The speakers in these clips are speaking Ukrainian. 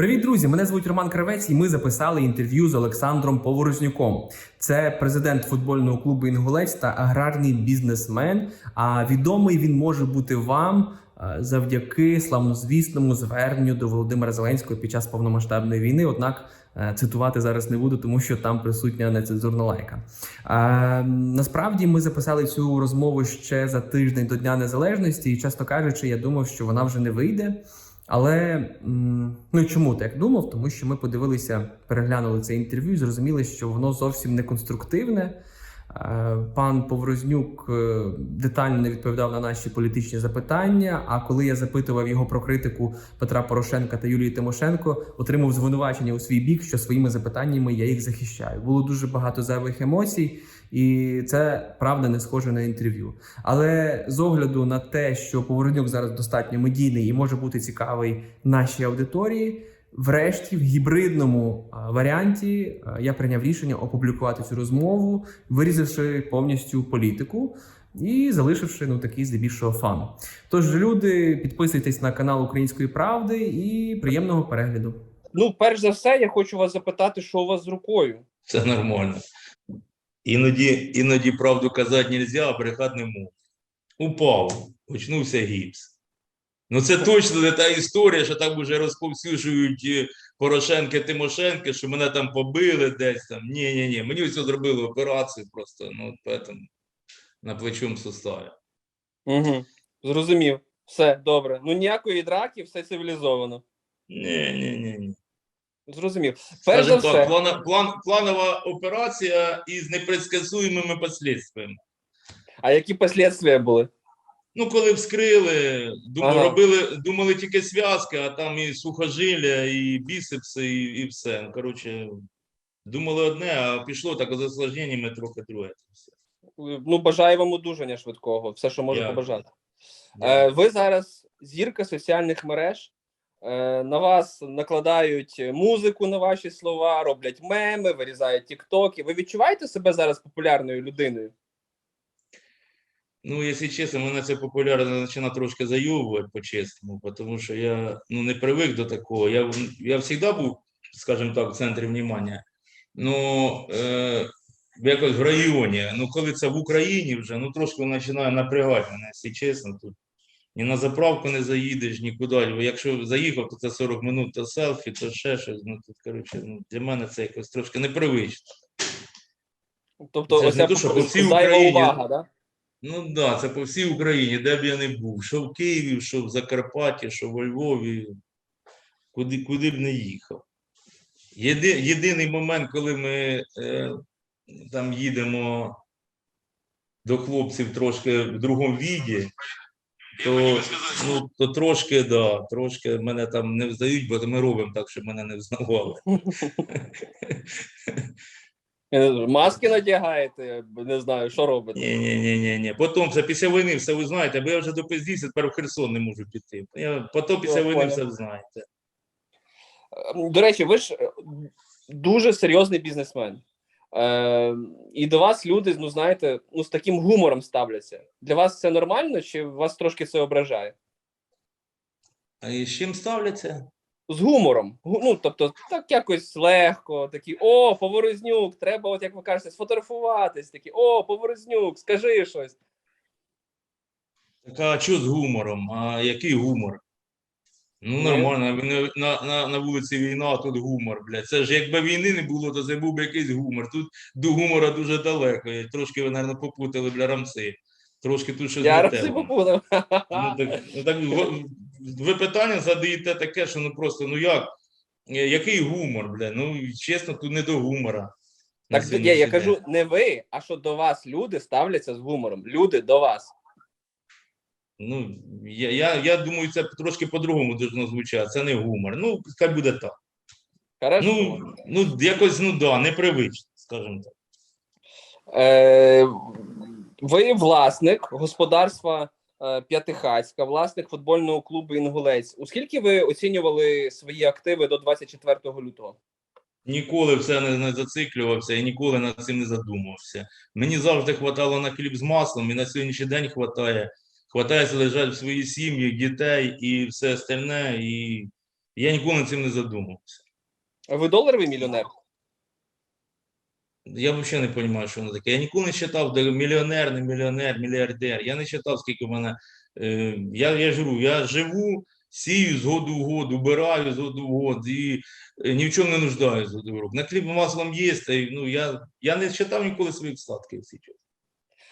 Привіт, друзі! Мене звуть Роман Кравець, і ми записали інтерв'ю з Олександром Поворознюком. Це президент футбольного клубу Інгулець та аграрний бізнесмен. А відомий він може бути вам е, завдяки славнозвісному зверненню до Володимира Зеленського під час повномасштабної війни. Однак е, цитувати зараз не буду, тому що там присутня нецензурна лайка. Е, насправді ми записали цю розмову ще за тиждень до Дня Незалежності, і чесно кажучи, я думав, що вона вже не вийде. Але ну чому так думав? Тому що ми подивилися, переглянули це інтерв'ю і зрозуміли, що воно зовсім не конструктивне. Е, Пан Поврознюк е, детально не відповідав на наші політичні запитання. А коли я запитував його про критику Петра Порошенка та Юлії Тимошенко, отримав звинувачення у свій бік, що своїми запитаннями я їх захищаю. Було дуже багато зайвих емоцій, і це правда не схоже на інтерв'ю. Але з огляду на те, що Поворонюк зараз достатньо медійний і може бути цікавий нашій аудиторії. Врешті, в гібридному варіанті, я прийняв рішення опублікувати цю розмову, вирізавши повністю політику і залишивши ну такий здебільшого фан. Тож, люди, підписуйтесь на канал Української правди і приємного перегляду. Ну, перш за все, я хочу вас запитати, що у вас з рукою. Це нормально. Іноді, іноді правду казати не можна, а брехати не можна. Упав, очнувся гіпс. Ну це точно не та історія, що там вже розповсюджують е, Порошенки Тимошенки, що мене там побили десь там. Ні, ні, ні. Мені все зробили операцію просто, ну, поэтому на плечому суставі. Угу. Зрозумів. Все добре. Ну ніякої драки, все цивілізовано. Ні, ні, ні, ні. Зрозумів. Перш за все, так, плана, план, планова операція із непредсказуємими послідствиями. а які послідствия були? Ну, коли вскрили, Ага. робили, думали тільки зв'язки, а там і сухожилля, і біцепси, і, і все. Ну, коротше, думали одне, а пішло так з осложненнями трохи друге. Ну, бажаю вам одужання швидкого, все, що можу Дякую. побажати. Е, ви зараз зірка соціальних мереж. Е, на вас накладають музику на ваші слова, роблять меми, вирізають тіктоки. Ви відчуваєте себе зараз популярною людиною? Ну, якщо чесно, мене це популярно починає трошки заювувати по-чесному, тому що я ну, не привик до такого. Я, я завжди був, скажімо так, в центрі внимання. Ну, е, якось в районі. Ну, коли це в Україні вже, ну трошки починає напрягати мене, якщо чесно. Тут ні на заправку не заїдеш, нікуди. Бо Якщо заїхав, то це 40 минут, то селфі, то ще щось. Ну, тут, коротше, ну, для мене це якось трошки непривично. Тобто, Це оця не то, що по всій Україні. увага, да? Ну так, да, це по всій Україні, де б я не був. Що в Києві, що в Закарпатті, що во Львові, куди, куди б не їхав. Єди, єдиний момент, коли ми е, там їдемо до хлопців трошки в другому віді, то, ну, то трошки, да, трошки мене там не взнають, бо ми робимо так, щоб мене не взнавали. Е, Маски надягаєте, не знаю, що робите. Ні, ні, ні, ні, ні. Потім це після війни все ви знаєте, бо я вже допиздівся, тепер в Херсон не можу піти. Я потім після війни все ви знаєте. Ем, До речі, ви ж е, дуже серйозний бізнесмен. Е, і до вас люди, ну знаєте, ну з таким гумором ставляться. Для вас це нормально, чи вас трошки це ображає? А і з чим ставляться? З гумором. Ну, тобто, так якось легко, такі о, Поворознюк, треба, от як ви кажете, сфотографуватись. Такі, о, Поворознюк, скажи щось. Так, а що з гумором? А який гумор? Ну, нормально, на, на, на, на вулиці війна, а тут гумор, блядь. Це ж якби війни не було, то це був би якийсь гумор. Тут до гумора дуже далеко. Трошки ви, мабуть, попутали бля рамси. Трошки тут щось Я не попутав. Ну, так, ну, так ви, питання задаєте таке, що ну просто ну як? Е, Який гумор, бля? Ну чесно, тут не до гумора. Так я, я кажу, не ви, а що до вас люди ставляться з гумором. Люди до вас. Ну, я, я, я думаю, це трошки по-другому должно звучати. Це не гумор. Ну, хай буде так. Хорошо. Ну, ну якось, ну да, непривично, скажімо так. Е, ви власник господарства П'ятихацька, власник футбольного клубу Інгулець. У скільки ви оцінювали свої активи до 24 лютого? Ніколи в це не, не зациклювався і ніколи над цим не задумувався. Мені завжди хватало на хліб з маслом, і на сьогоднішній день хватає. Хватає лежать в свої сім'ї, дітей і все остальне. І Я ніколи над цим не задумувався. Ви доларовий мільйонер? Я взагалі не розумію, що воно таке. Я ніколи не читав, де мільйонер, не мільйонер, мільярдер. Я не читав, скільки в мене. Е, я, я ж я живу, сію з году в год, убираю з году в год і е, ні в чому не нуждаюсь з году в год. На хліб маслом є, ну, я, я не читав ніколи своїх статків.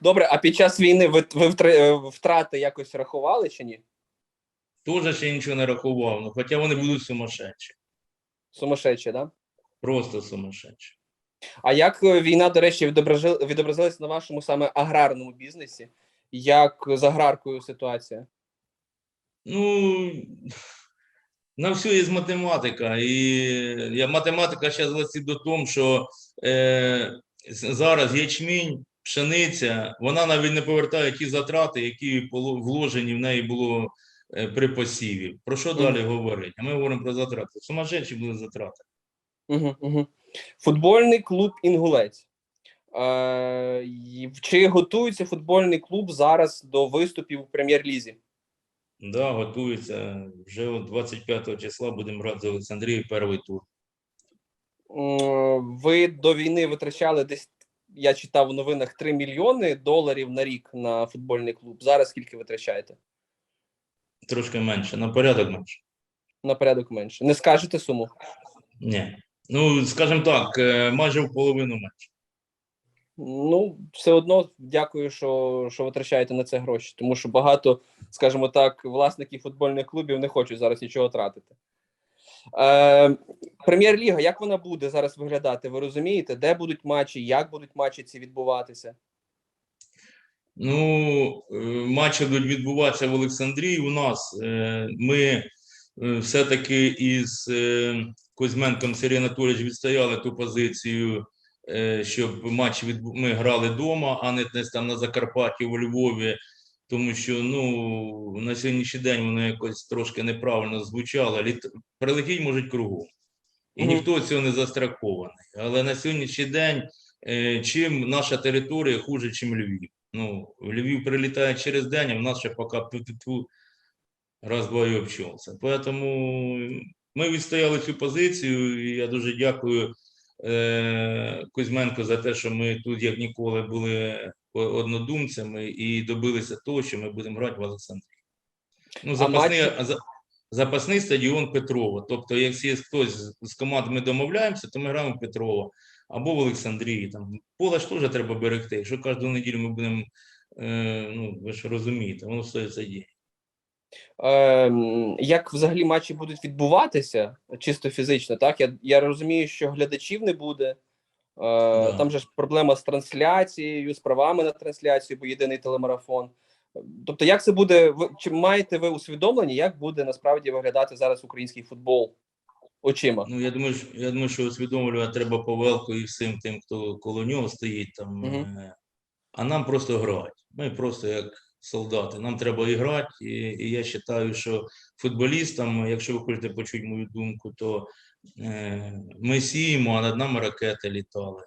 Добре, а під час війни ви, ви е, втрати якось рахували чи ні? Теж ще нічого не рахував, ну, хоча вони будуть сумасшедші. Сумасшедші, да? Просто сумасшедші. А як е, війна, до речі, відобразилась на вашому саме аграрному бізнесі? Як з аграркою ситуація? Ну, на все є математика. І математика зараз летить до того, що е, зараз ячмінь, пшениця, вона навіть не повертає ті затрати, які вложені в неї було е, при посіві. Про що Мгм. далі говорити? А ми говоримо про затрати. Сумасшедші були затрати. Угу, угу. Футбольний клуб Інгулець. Е, чи готується футбольний клуб зараз до виступів у прем'єр-лізі? Да, готується. Вже 25 числа будемо грати з Олександрією перший тур. Ви до війни витрачали десь, я читав у новинах, 3 мільйони доларів на рік на футбольний клуб. Зараз скільки витрачаєте? Трошки менше, на порядок менше. На порядок менше. Не скажете суму? Ні. Ну, скажімо так, е, майже в половину менше. Ну, все одно дякую, що, що витрачаєте на це гроші, тому що багато, скажімо так, власників футбольних клубів не хочуть зараз нічого тратити. Е, Прем'єр-ліга, як вона буде зараз виглядати? Ви розумієте, де будуть матчі, як будуть матчі ці відбуватися? Ну, е, матчі будуть відбуватися в Олександрії. У нас е, ми все-таки із Кузьменком Сергій Анатолійович відстояли ту позицію, е, щоб матч відбу... ми грали вдома, а не десь там на Закарпатті, у Львові. Тому що ну, на сьогоднішній день воно якось трошки неправильно звучало. Літ... Прилетіть можуть кругом. І ніхто цього не застрахований. Але на сьогоднішній день е, чим наша територія хуже, чим Львів. Ну, в Львів прилітає через день, а в нас ще поки раз два і обчався. Тому ми відстояли цю позицію, і я дуже дякую е, Кузьменко за те, що ми тут, як ніколи, були однодумцями і добилися того, що ми будемо грати в Олександрії. Ну, запасний, а за- запасний стадіон Петрова. Тобто, якщо хтось з- команд, ми домовляємося, то ми граємо в Петрова або в Олександрії. Там поле ж теж треба берегти. Якщо кожну неділю ми будемо, е, ну ви ж розумієте, воно стоїть за дій. Ем, як взагалі матчі будуть відбуватися чисто фізично? Так я, я розумію, що глядачів не буде. Е, Там же ж проблема з трансляцією, з правами на трансляцію, бо єдиний телемарафон. Тобто, як це буде? Чи маєте ви усвідомлення, як буде насправді виглядати зараз український футбол очима? Ну, я думаю, що, я думаю, що усвідомлювати треба Павелку і всім тим, хто коло нього стоїть там. Е, А нам просто грати. Ми просто як солдати. Нам треба і грати. І, я вважаю, що футболістам, якщо ви хочете почути мою думку, то е, ми сіємо, а над нами ракети літали.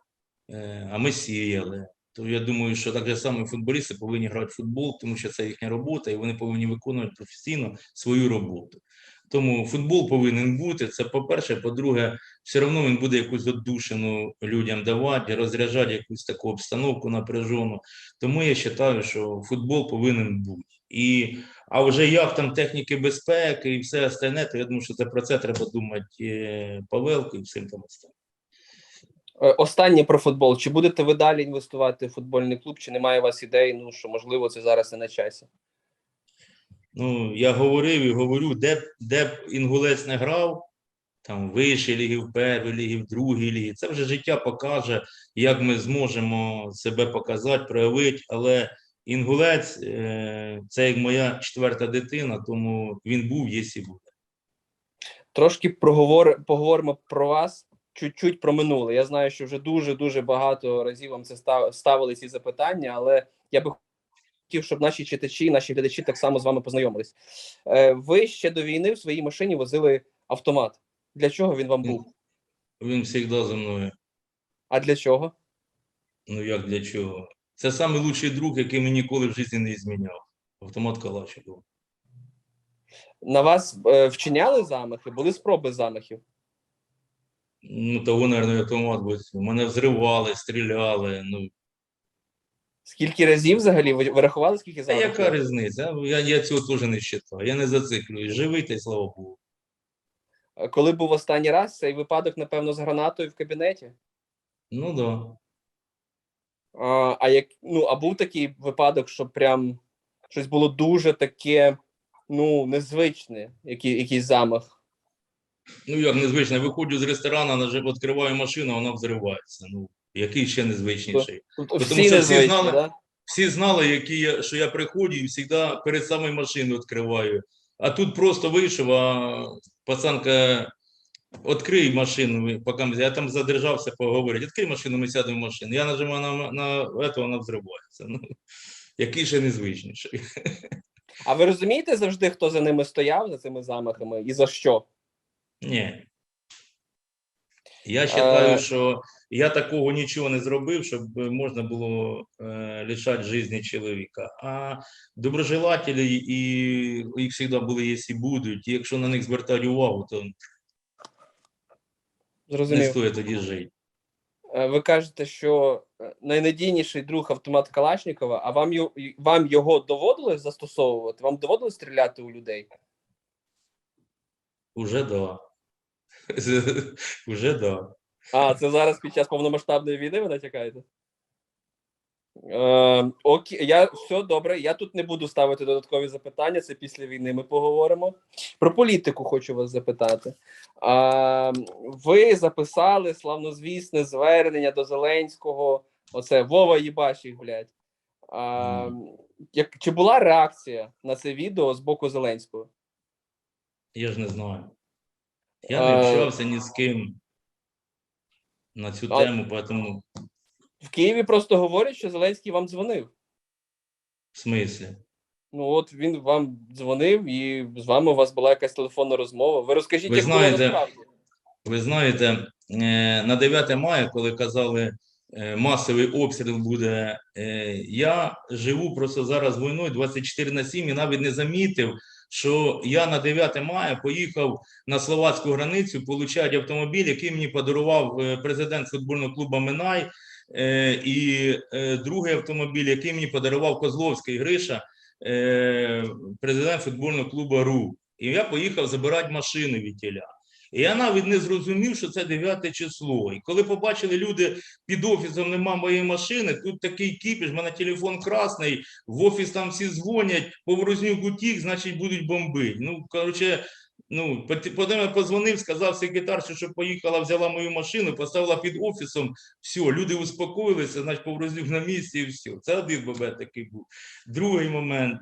Е, а ми сіяли. То я думаю, що так само футболісти повинні грати в футбол, тому що це їхня робота, і вони повинні виконувати професійно свою роботу. Тому футбол повинен бути. Це по-перше. По-друге, все одно він буде якусь віддушину людям давати, розряджати якусь таку обстановку напряжену. Тому я вважаю, що футбол повинен бути. І, а вже як там техніки безпеки і все остальне, то я думаю, що це про це треба думати е, Павелку і всім там останнім. Е, Останнє про футбол. Чи будете ви далі інвестувати в футбольний клуб, чи немає у вас ідей? Ну що можливо це зараз не на часі? Ну, я говорив і говорю, де, б- де б інгулець не грав, там в вищій лігі, в першій лігі, в другій лігі. Це вже життя покаже, як ми зможемо себе показати, проявити. Але інгулець е, це як моя четверта дитина, тому він був, є і буде. Трошки проговор, поговоримо про вас, чуть-чуть про минуле. Я знаю, що вже дуже дуже багато разів вам це став, ставили ці запитання, але я би хотів, щоб наші читачі, наші глядачі так само з вами познайомились. Е, ви ще до війни в своїй машині возили автомат. Для чого він вам був? Він завжди за мною. А для чого? Ну як для чого? Це найкращий друг, який мені ніколи в житті не зміняв. Автомат Калашникова. На вас е, вчиняли замахи? Були спроби замахів? Ну, того, мабуть, автомат був. Мене взривали, стріляли. Ну, Скільки разів взагалі ви, ви рахували, скільки Та замахів? яка різниця? Я, я цього теж не вважаю. Я не зациклююсь. Живий та й слава Богу. Коли був останній раз цей випадок, напевно, з гранатою в кабінеті? Ну так. Да. А, а як ну а був такий випадок, що прям щось було дуже таке, ну, незвичне, який, якийсь замах. Ну як незвично, виходжу з ресторану, відкриваю машину, вона взривається. Ну, який ще незвичніший. Тому всі що всі знали- да? Всі знали, які я, що я приходжу і завжди перед самою машиною відкриваю. А тут просто вийшов, а пацанка, відкрий машину, поки я там задержався поговорити. Відкрий машину, ми сядемо в машину. Я нажимаю на, на це, вона взривається. Ну, який ще незвичніший. А ви розумієте завжди, хто за ними стояв, за цими замахами, і за що? Ні. Я вважаю, Е. що я такого нічого не зробив, щоб можна було е, лишати життя чоловіка. А доброжелателі і їх завжди були, є і будуть. І якщо на них звертати увагу, то не Зрозумів. стоїть тоді жити. Е, Ви кажете, що е, найнадійніший друг автомат Калашникова, а вам, ю- вам його доводилось застосовувати? Вам доводилось стріляти у людей? Уже да. Уже да. А, це зараз під час повномасштабної війни ви натякаєте? Е, окей, я все добре. Я тут не буду ставити додаткові запитання. Це після війни ми поговоримо. Про політику хочу вас запитати. А, ви записали славнозвісне звернення до Зеленського. Оце Вова Єбашів, блядь. А, як, чи була реакція на це відео з боку Зеленського? Я ж не знаю. Я не Е. общався ні з ким на цю А- тему, тому В Києві просто говорять, що Зеленський вам дзвонив. в смислі. Ну от він вам дзвонив, і з вами у вас була якась телефонна розмова. Ви розкажіть, Ви як було знаєте, насправді. Ви знаєте, е, на 9 мая, коли казали, е, масовий обстріл буде, е, я живу просто зараз війною 24 на 7 і навіть не замітив, що я на 9 мая поїхав на словацьку границю получати автомобіль, який мені подарував е, президент футбольного клубу Минай, е, і е, другий автомобіль, який мені подарував Козловський Гриша, президент футбольного клубу РУ. І я поїхав забирати машини від тіля. І я навіть не зрозумів, що це 9 число. І коли побачили люди під офісом нема моєї машини, тут такий кіпіш, в мене телефон красний, в офіс там всі дзвонять, поворознюк утік, значить будуть бомбити. Ну, коротше, ну, потім я позвонив, сказав секретарці, що поїхала, взяла мою машину, поставила під офісом. Все, люди успокоїлися, значить поворознюк на місці і все. Це один бабет такий був. Другий момент.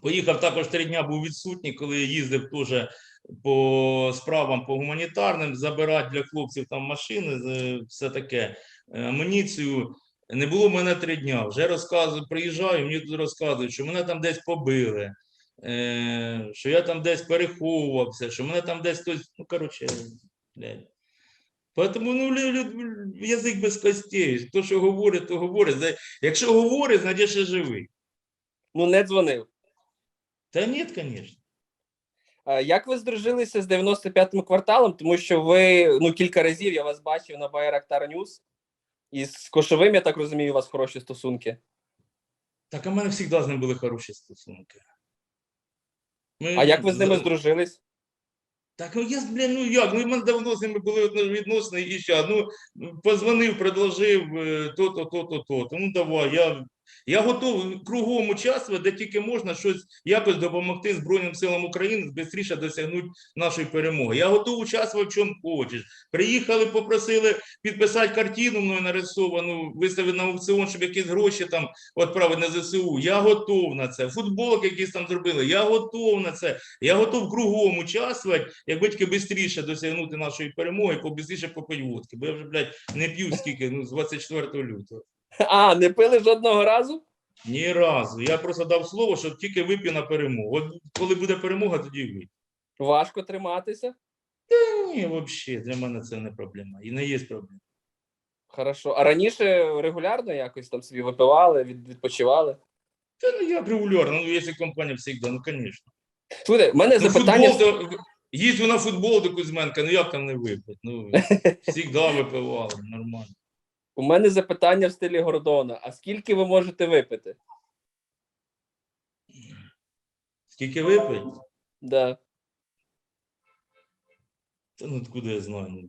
Поїхав також три дня, був відсутній, коли їздив теж по справам по гуманітарним, забирати для хлопців там машини, все таке, е, амуніцію. Не було мене три дня. Вже розказую, приїжджаю, мені тут розказують, що мене там десь побили, е, що я там десь переховувався, що мене там десь хтось. Ну, коротше, блядь. Поэтому ну, язик без костей. То, що говорить, то говорить. Якщо говорить, значить ще живий. Ну не дзвонив. Та ні, звісно. Як ви здружилися з 95-м кварталом? Тому що ви ну кілька разів я вас бачив на Байрактар Ньюс. І з Кошовим, я так розумію, у вас хороші стосунки. Так, в мене завжди з ним були хороші стосунки. Ми А як ви з ними здружились? Так, ну я, блін, ну як, ну мене давно з ними були відносини і ще. Ну, позвонив, предложив е, то-то, то-то, то-то. Ну давай, я, я готовий кругом участвувати, де тільки можна щось якось допомогти Збройним силам України швидше досягнути нашої перемоги. Я готовий участвувати в чому хочеш. Приїхали, попросили підписати картину мною нарисовану, виставити на аукціон, щоб якісь гроші там відправити на ЗСУ. Я готов на це. Футболок якийсь там зробили. Я готов на це. Я готов кругом участвувати, якби тільки швидше досягнути нашої перемоги, побистріше попити водки. Бо я вже, блядь, не п'ю скільки, ну, з 24 лютого. А, не пили жодного разу? Ні разу. Я просто дав слово, що тільки вип'ю на перемогу. От коли буде перемога, тоді вип'ю. Важко триматися. Та Ні, взагалі, для мене це не проблема. І не є проблема. Хорошо. А раніше регулярно якось там собі випивали, від, відпочивали. Та ну як регулярно, ну якщо компанія завжди, ну звісно. Слухайте, в мене Ну, запитання. футбол, то, їздю на футбол до Кузьменка, ну як там не випити? Ну, завжди випивали, нормально. У мене запитання в стилі Гордона. А скільки ви можете випити? Скільки випить? Да. Та ну откуда я знаю. Ну.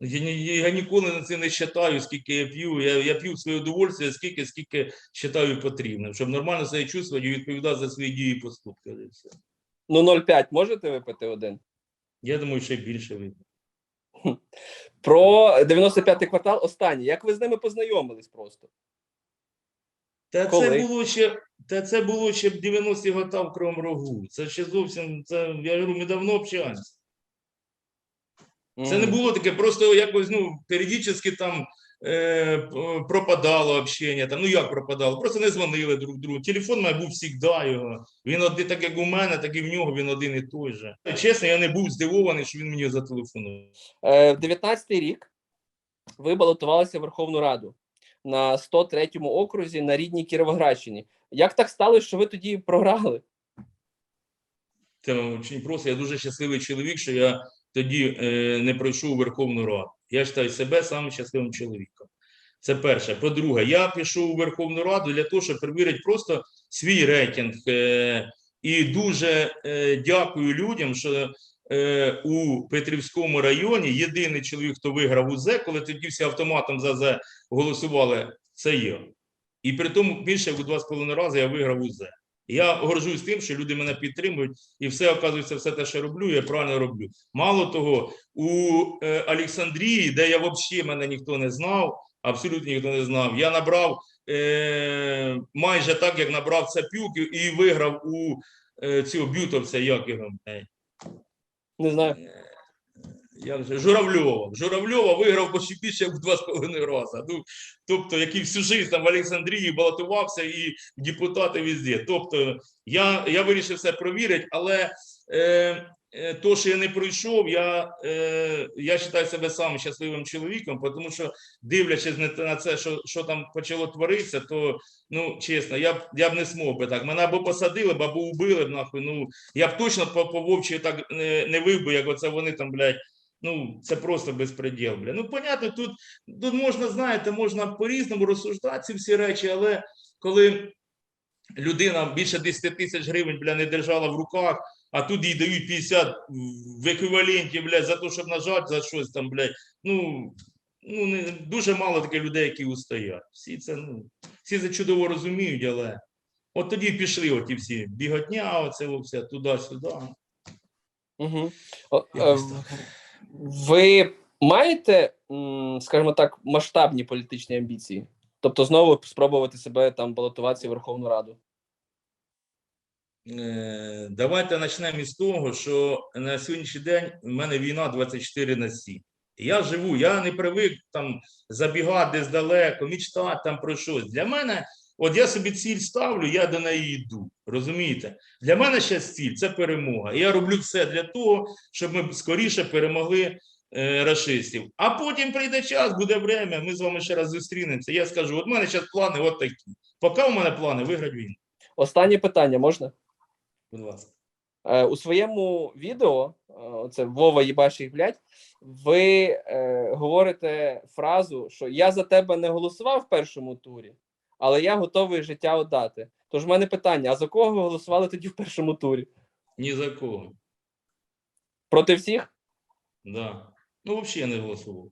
Я, я ніколи на це не вважаю, скільки я п'ю. Я, я п'ю своє удовольствие, скільки, скільки вважаю потрібним, щоб нормально себе чувствувати і відповідати за свої дії і поступки. Ну, 0,5 можете випити один? Я думаю, ще більше вип'ю. Про 95-й квартал останній. Як ви з ними познайомились просто? Та Коли? це було ще, та це було ще в 90-ті года в Кривому Рогу. Це ще зовсім, це, я говорю, ми давно общаємося. Це не було таке, просто якось ну, періодично там пропадало общення. Там, ну як пропадало? Просто не дзвонили друг другу. Телефон у був завжди його. Він один, так як у мене, так і в нього, він один і той же. Чесно, я не був здивований, що він мені зателефонував. Е, 19-й рік ви балотувалися в Верховну Раду на 103-му окрузі на рідній Кіровоградщині. Як так сталося, що ви тоді програли? Це дуже просто. Я дуже щасливий чоловік, що я тоді е, не пройшов Верховну Раду. Я вважаю себе самим щасливим чоловіком. Це перше. По-друге, я пішов у Верховну Раду для того, щоб перевірити просто свій рейтинг. Е, і дуже е, дякую людям, що е, у Петрівському районі єдиний чоловік, хто виграв УЗ, коли тоді всі автоматом за ЗЕ голосували, це я. І при тому більше у два з половиною рази я виграв УЗ. Я горжусь тим, що люди мене підтримують, і все оказується, все те, що роблю, я правильно роблю. Мало того, у е, Олександрії, де я взагалі мене ніхто не знав, абсолютно ніхто не знав, я набрав е, майже так, як набрав Цапюк, і- виграв у е, цього бютовця, як його. е, Не знаю. Як же, Журавльова. Журавльова виграв почти більше в два з половиною рази. Ну, тобто, який всю життя в Олександрії балотувався і депутати везде. Тобто, я, я вирішив все провірити, але е, е, то, що я не пройшов, я, е, я вважаю себе самим щасливим чоловіком, тому що, дивлячись на це, що, що там почало творитися, то ну чесно, я б я б не змог би так. Мене або посадили б, або убили б нахуй. Ну я б точно по, по вовчі так не, не вив би, як оце вони там, блядь. Ну, це просто безпреділ, бля. Ну, понятно, тут, тут можна, знаєте, можна по-різному розсуждати ці всі речі, але коли людина більше 10 тисяч гривень, бля, не держала в руках, а тут їй дають 50 в еквіваленті, бля, за те, щоб нажати за щось там, блядь, ну, ну не, дуже мало таких людей, які устоять. Всі це, ну, всі це чудово розуміють, але от тоді пішли оті всі біготня, оце все туди-сюди. Угу. Ви маєте, скажімо так, масштабні політичні амбіції? Тобто знову спробувати себе там балотуватися в Верховну Раду? Е, Давайте почнемо із того, що на сьогоднішній день в мене війна 24 на 7. Я живу, я не привик там забігати десь далеко, мічтати там про щось. Для мене, от я собі ціль ставлю, я до неї йду. Розумієте? Для мене ще ціль це перемога. І я роблю все для того, щоб ми скоріше перемогли е, рашистів. А потім прийде час, буде время, ми з вами ще раз зустрінемося. Я скажу: от в мене зараз плани от такі. Поки у мене плани виграти війну. Останнє питання можна? Будь ласка. Е, у своєму відео, е, це Вова їбаш блядь, ви е, говорите фразу, що я за тебе не голосував в першому турі, але я готовий життя віддати. Тож в мене питання: а за кого ви голосували тоді в першому турі? Ні за кого. Проти всіх? Да. Ну, взагалі не голосував.